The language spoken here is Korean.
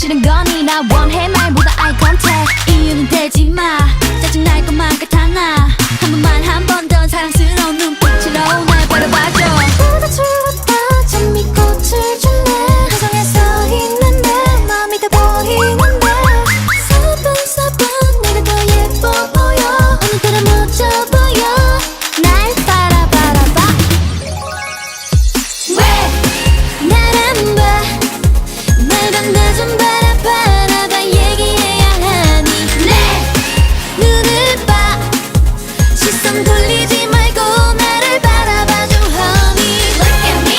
싫은 건이나 원해 말보다 eye contact. 이유는 되지 마. 짜증 날 것만 같아 나한 번만 한 번 더 사랑스러운 눈빛으로 날 바라봐줘. 내가 죽었다. 전미꽃을 줄래 화성에서 있는데 마음이 다 보이는데. 사뿐사뿐 내가 더 예뻐 보여. 오늘따라 멋져.